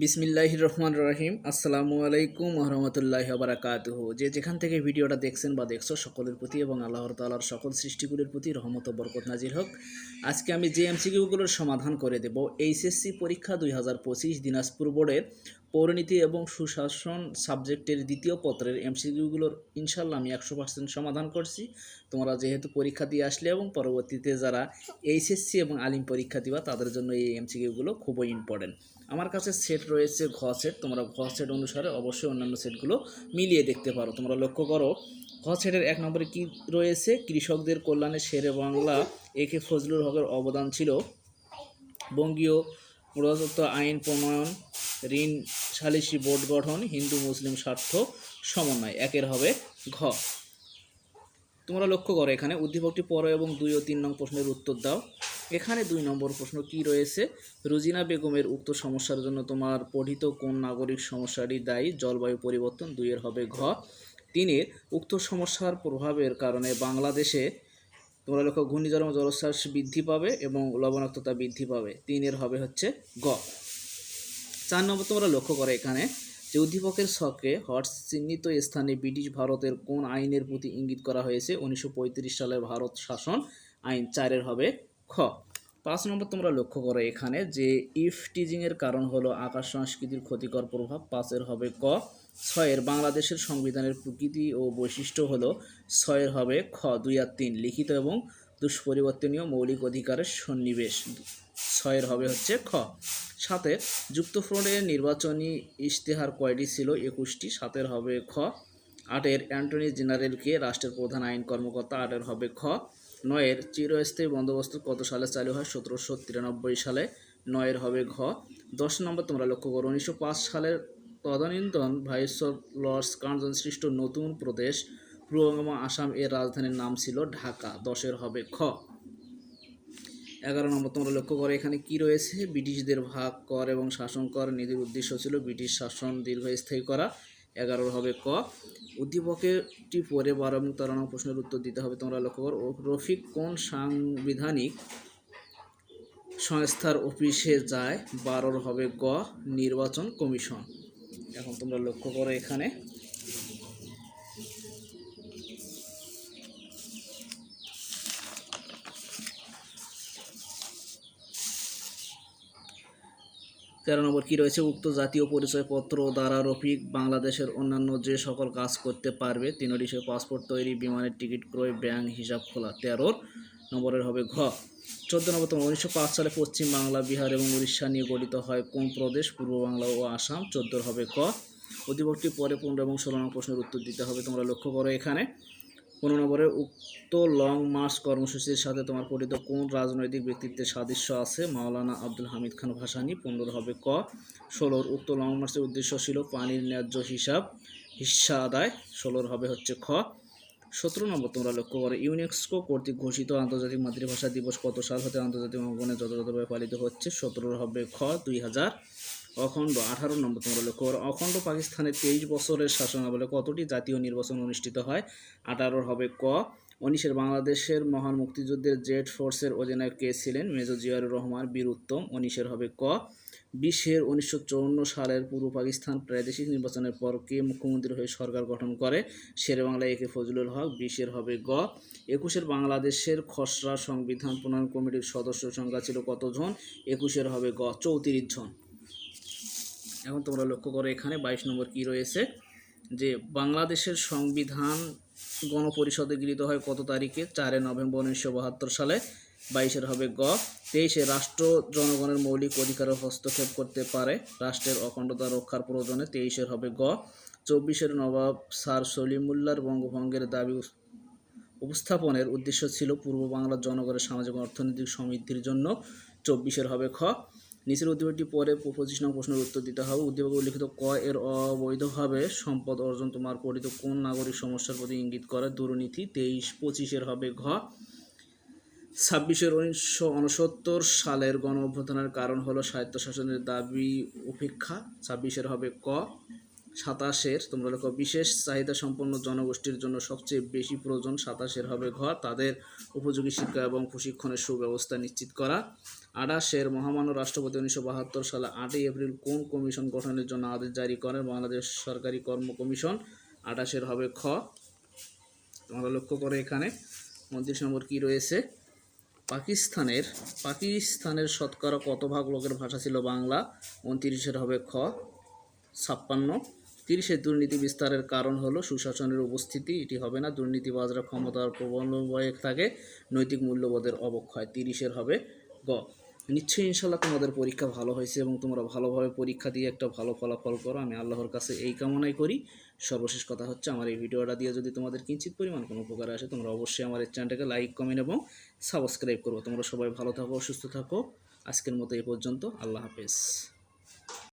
বিসমিল্লাহির রহমান রহিম। আসসালামু আলাইকুম রহমতুল্লাহ বারাকাতুহ। যে যেখান থেকে ভিডিওটা দেখছেন বা দেখছ, সকলের প্রতি এবং আল্লাহর তালার সকল সৃষ্টিগুলির প্রতি রহমত বরকত নাজির হোক। আজকে আমি যে এমসিকিউগুলোর সমাধান করে দেব, এইচএসসি পরীক্ষা দুই হাজার পঁচিশ দিনাজপুর বোর্ডের পৌরনীতি এবং সুশাসন সাবজেক্টের দ্বিতীয় পত্রের এমসিকিউগুলোর ইনশাল্লাহ আমি একশো পার্সেন্ট সমাধান করছি। তোমরা যেহেতু পরীক্ষা দিয়ে আসলে এবং পরবর্তীতে যারা এইচএসসি এবং আলিম পরীক্ষা দিবা, তাদের জন্য এই এমসিকিউগুলো খুবই ইম্পর্টেন্ট আমার কাছে সেট রয়েছে ঘ সেট তোমরা ঘ সেট অনুসারে অবশ্যই অন্যান্য সেটগুলো মিলিয়ে দেখতে পারো। তোমরা লক্ষ্য করো, ঘ সেটের এক নম্বরে কি রয়েছে? কৃষকদের কল্যাণে শেরে বাংলা, এ কে ফজলুল হকের অবদান ছিল। বঙ্গীয় প্রজাতন্ত্র আইন প্রণয়ন, ঋণ সালিসি বোর্ড গঠন, হিন্দু মুসলিম স্বার্থ সমন্বয়, একের হবে ঘ। তোমরা লক্ষ্য করো এখানে, উদ্দীপকটি পর এবং দুই ও তিন নং প্রশ্নের উত্তর দাও। এখানে দুই নম্বর প্রশ্ন কি রয়েছে? রুজিনা বেগমের উক্ত সমস্যার জন্য তোমার পঠিত কোন নাগরিক সমস্যাটি দায়ী? জলবায়ু পরিবর্তন দুইয়ের হবে ঘ। তিনের উক্ত সমস্যার প্রভাবের কারণে বাংলাদেশে তোমরা লক্ষ্য ঘূর্ণিঝড় জলোচ্ছ্বাস বৃদ্ধি পাবে এবং লবণাক্ততা বৃদ্ধি পাবে। তিনের হবে হচ্ছে গ। চার নম্বর তোমরা লক্ষ্য করো এখানে যে উদ্দীপকের ছকে হটস চিহ্নিত স্থানে ব্রিটিশ ভারতের কোন আইনের প্রতি ইঙ্গিত করা হয়েছে? উনিশশো সালের ভারত শাসন আইন। চারের হবে খ। পাঁচ নম্বর তোমরা লক্ষ্য করো এখানে যে ইফ টিজিংয়ের কারণ হলো আকাশ সংস্কৃতির ক্ষতিকর প্রভাব পাঁচের হবে ক। ছয়ের বাংলাদেশের সংবিধানের প্রকৃতি ও বৈশিষ্ট্য হলো ছয়ের হবে খ, দুই আর তিন, লিখিত এবং দুষ্পরিবর্তনীয় মৌলিক অধিকারের সন্নিবেশ। ছয়ের হবে হচ্ছে খ। সাতের যুক্তফ্রন্টের নির্বাচনী ইশতেহার কয়টি ছিল? একুশটি, সাতের হবে খ। আটের অ্যান্টনি জেনারেলকে রাষ্ট্রের প্রধান আইন কর্মকর্তা, আটের হবে খ। নয়ের চিরস্থায়ী বন্দোবস্ত কত সালে চালু হয়? সতেরোশো তিরানব্বই সালে নয়ের হবে ঘ। দশ নম্বর তোমরা লক্ষ্য করো, উনিশশো পাঁচ সালের তদানীন্তন ভাইসর লর্ডস কার্জন সৃষ্ট নতুন প্রদেশ পূর্ববঙ্গ আসাম এর রাজধানীর নাম ছিল ঢাকা। দশের হবে খ এগারো নম্বর তোমরা লক্ষ্য করো, এখানে কি রয়েছে? ব্রিটিশদের ভাগ কর এবং শাসন কর নীতির উদ্দেশ্য ছিল ব্রিটিশ শাসন দীর্ঘস্থায়ী করা। এগারোর হবে ক। উদ্দীপকেরটি পরে বারো এবং তেরো নম্বর প্রশ্নের উত্তর দিতে হবে। তোমরা লক্ষ্য করো রফিক কোন সাংবিধানিক সংস্থার অফিসে যায়? বারোর হবে গ, নির্বাচন কমিশন। এখন তোমরা লক্ষ্য করো এখানে। তেরো নম্বর কী রয়েছে? উক্ত জাতীয় পরিচয়পত্র দ্বারা রফিক বাংলাদেশের অন্যান্য যে সকল কাজ করতে পারবে, তিনটি সে পাসপোর্ট তৈরি, বিমানের টিকিট ক্রয়, ব্যাংক হিসাব খোলা তেরোর নম্বরের হবে ঘ। চোদ্দ নম্বর তোমার, উনিশশো পাঁচ সালে পশ্চিম বাংলা, বিহার এবং উড়িষ্যা নিয়ে গঠিত হয় কোন প্রদেশ? পূর্ব বাংলা ও আসাম। চোদ্দোর হবে ক অধিবক্তি পরে পনেরো এবং ষোলো নম্বর প্রশ্নের উত্তর দিতে হবে, তোমরা লক্ষ্য করো এখানে। পনেরো নম্বরে উক্ত লং মার্চ কর্মসূচির সাথে তোমার পঠিত কোন রাজনৈতিক ব্যক্তিত্বের সাদৃশ্য আছে? মাওলানা আব্দুল হামিদ খান ভাসানি, পনেরো হবে ক। ষোলোর উক্ত লং মার্চের উদ্দেশ্য ছিল পানির ন্যায্য হিসাব হিস্সা আদায়। ষোলোর হবে হচ্ছে খ। সতেরো নম্বর তোমরা লক্ষ্য করো ইউনেস্কো কর্তৃক ঘোষিত আন্তর্জাতিক মাতৃভাষা দিবস কত সাল হতে আন্তর্জাতিক অঙ্গনে যথাযথভাবে পালিত হচ্ছে? সতেরোর হবে খ, দুই হাজার অখণ্ড আঠারো নম্বর তোমরা লক্ষ্য করো। অখণ্ড পাকিস্তানের তেইশ বছরের শাসনাবলে কতটি জাতীয় নির্বাচন অনুষ্ঠিত হয়? আঠারোর হবে ক। উনিশের বাংলাদেশের মহান মুক্তিযুদ্ধের জেড ফোর্সের অধিনায়ক কে ছিলেন? মেজর জিয়াউর রহমান বীর উত্তম উনিশের হবে ক। বিশের উনিশশো সালের পূর্ব পাকিস্তান প্রাদেশিক নির্বাচনের পর কে মুখ্যমন্ত্রী হয়ে সরকার গঠন করে? শেরে বাংলা একে ফজলুল হক। বিশের হবে গ। একুশের বাংলাদেশের খসড়া সংবিধান প্রণয়ন কমিটির সদস্য সংখ্যা ছিল কতজন? একুশের হবে গ। চৌত্রিশ জন। এখন তোমরা লক্ষ্য করো এখানে বাইশ নম্বর কি রয়েছে? যে বাংলাদেশের সংবিধান গণপরিষদে গৃহীত হয় কত তারিখে? চারে নভেম্বর উনিশশো বাহাত্তর সালে। বাইশের হবে গ। তেইশে রাষ্ট্র জনগণের মৌলিক অধিকারে হস্তক্ষেপ করতে পারে। রাষ্ট্রের অখণ্ডতা রক্ষার প্রয়োজনে তেইশের হবে গ। চব্বিশের নবাব স্যার সলিমুল্লার বঙ্গভঙ্গের দাবি উপস্থাপনের উদ্দেশ্য ছিল পূর্ব বাংলার জনগণের সামাজিক অর্থনৈতিক সমৃদ্ধির জন্য। চব্বিশের হবে খ। নিচের উদ্দীপকটি পরে পঁচিশ নং প্রশ্নের উত্তর দিতে হবে। উদ্দীপক উল্লিখিত ক এর অবৈধভাবে সম্পদ অর্জন তোমার পরিত কোন নাগরিক সমস্যার প্রতি ইঙ্গিত করে? দুর্নীতি, তেইশ, পঁচিশের হবে ঘ। ছাব্বিশের উনিশশো উনসত্তর সালের গণ অভ্যর্থনের কারণ হলো স্বায়ত্তশাসনের দাবি উপেক্ষা। ছাব্বিশের হবে ক। সাতাশের, তোমরা লেখো বিশেষ চাহিদা সম্পন্ন জনগোষ্ঠীর জন্য সবচেয়ে বেশি প্রয়োজন সাতাশের হবে ঘর, তাদের উপযোগী শিক্ষা এবং প্রশিক্ষণের সুব্যবস্থা নিশ্চিত করা। আঠাশের, মহামান্য রাষ্ট্রপতি উনিশশো বাহাত্তর সালে আটই এপ্রিল কোন কমিশন গঠনের জন্য আদেশ জারি করেন? বাংলাদেশ সরকারি কর্ম কমিশন। আঠাশের হবে খ। তোমরা লক্ষ্য করে এখানে, উনত্রিশ নম্বর কী রয়েছে? পাকিস্তানের পাকিস্তানের শতকরা কত ভাগ লোকের ভাষা ছিল বাংলা? উনত্রিশের হবে খ। ছাপ্পান্ন। তিরিশের দুর্নীতি বিস্তারের কারণ হলো, সুশাসনের উপস্থিতি, এটি হবে না। দুর্নীতিবাজরা ক্ষমতার প্রবলম্বয়ে থাকে, নৈতিক মূল্যবোধের অবক্ষয়। তিরিশের হবে গ। নিশ্চয়ই ইনশাল্লাহ তোমাদের পরীক্ষা ভালো হয়েছে এবং তোমরা ভালোভাবে পরীক্ষা দিয়ে একটা ভালো ফলাফল করো। আমি আল্লাহর কাছে এই কামনাই করি। সর্বশেষ কথা হচ্ছে, আমার এই ভিডিওটা দিয়ে যদি তোমাদের কিঞ্চিত পরিমাণ কোনো উপকার আসে, তোমরা অবশ্যই আমার এই চ্যানেলটাকে লাইক, কমেন্ট এবং সাবস্ক্রাইব করব তোমরা সবাই ভালো থাকো, সুস্থ থাকো। আজকের মতো এই পর্যন্ত। আল্লাহ হাফেজ।